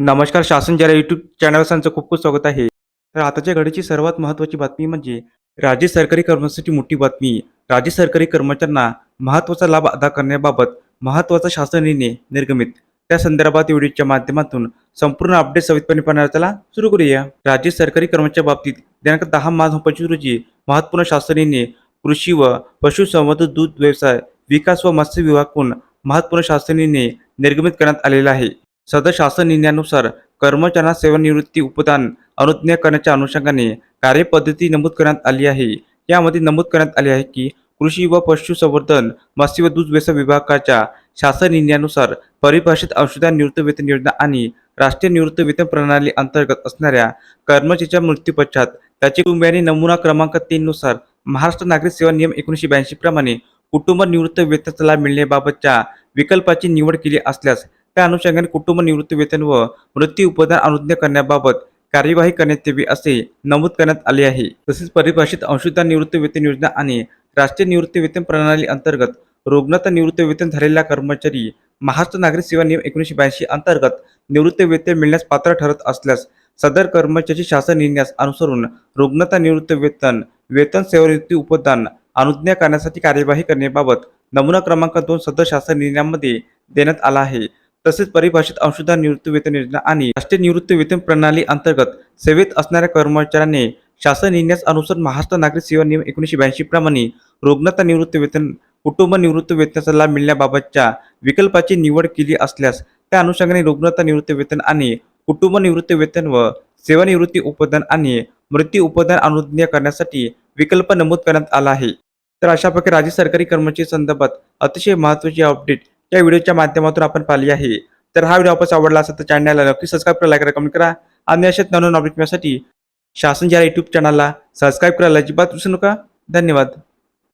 नमस्कार शासन जरा यूट्यूब चॅनल खूप खूप स्वागत आहे. तर आताच्या घडीची सर्वात महत्त्वाची बातमी म्हणजे राज्य सरकारी कर्मचाऱ्यांसाठी मोठी बातमी. राज्य सरकारी कर्मचाऱ्यांना महत्त्वाचा लाभ अदा करण्याबाबत महत्त्वाचा शासन निर्णय निर्गमित. त्या संदर्भात व्हिडिओच्या माध्यमातून संपूर्ण अपडेट सवितपणे पाहण्याला सुरू करूया. राज्य सरकारी कर्मचाऱ्या बाबतीत दिनांक दहा मार्च पंचवीस रोजी महत्त्वपूर्ण शासन निर्णय कृषी व पशुसंवर्धन दूध व्यवसाय विकास व मत्स्य विभागाकडून महत्त्वपूर्ण शासन निर्णय निर्गमित करण्यात आलेला आहे. सदर शासन निर्णयानुसार कर्मचाऱ्यांना सेवानिवृत्ती उपदान अनुज्ञा करण्याच्या अनुषंगाने कार्यपद्धती नमूद करण्यात आली आहे. यामध्ये नमूद करण्यात आले आहे की कृषी व पशुसंवर्धन मत्स्य व दूध व्यवसाय विभागाच्या शासन निर्णयानुसार परिभाषित अंशदान निवृत्त वेतन योजना आणि राष्ट्रीय निवृत्त वेतन प्रणाली अंतर्गत असणाऱ्या कर्मचाऱ्याच्या मृत्यूपश्चात त्याचे कुटुंबियांनी नमुना क्रमांक तीन नुसार महाराष्ट्र नागरिक सेवा नियम एकोणीसशे ब्याऐंशी प्रमाणे कुटुंब निवृत्त वेतनाचा लाभ मिळण्याबाबतच्या विकल्पाची निवड केली असल्यास त्या अनुषंगाने कुटुंब निवृत्ती वेतन व मृत्यू उपदान अनुज्ञा करण्याबाबत कार्यवाही करण्यात यावी असे नमूद करण्यात आले आहे. तसेच परिभाषित अंशुदान निवृत्ती वेतन योजना आणि राष्ट्रीय निवृत्ती वेतन प्रणाली अंतर्गत रुग्णता निवृत्ती वेतन झालेला कर्मचारी महाराष्ट्र नागरिक सेवा नियम एकोणीसशे ब्याऐंशी अंतर्गत निवृत्ती वेतन मिळण्यास पात्र ठरत असल्यास सदर कर्मचारी शासन निर्णयास अनुसरून रुग्णता निवृत्ती वेतन वेतन सेवानिवृत्ती उपदान अनुज्ञा करण्यासाठी कार्यवाही करण्याबाबत नमुना क्रमांक दोन सदर शासन निर्णयामध्ये देण्यात आला आहे. तसेच परिभाषित अंशदान निवृत्ती वेतन योजना आणि राष्ट्रीय निवृत्ती वेतन प्रणाली अंतर्गत सेवेत असणाऱ्या कर्मचाऱ्यांनी शासन निर्णयास अनुसार महाराष्ट्र नागरिक सेवा नियम एकोणीसशे ब्याऐंशी प्रमाणे रुग्णता निवृत्ती वेतन कुटुंब निवृत्ती वेतनाचा लाभ मिळण्याबाबतच्या विकल्पाची निवड केली असल्यास त्या अनुषंगाने रुग्णता निवृत्ती वेतन आणि कुटुंब निवृत्ती वेतन व सेवानिवृत्ती उपदान आणि मृत्यू उपदान अनुज्ञा करण्यासाठी विकल्प नमूद करण्यात आला आहे. तर अशा प्रकारे राज्य सरकारी कर्मचारी संदर्भात अतिशय महत्त्वाची अपडेट या व्हिडिओच्या माध्यमातून आपण पाहिली आहे. तर हा व्हिडिओ आपण आवडला असेल तर चॅनलला नक्की सबस्क्राईब करा लाईक करा कमेंट करा. आणि अशाच नवीन अपडेट मिळण्यासाठी शासन या यूट्यूब चॅनलला सबस्क्राईब करायला अजिबात विसरू नका. धन्यवाद.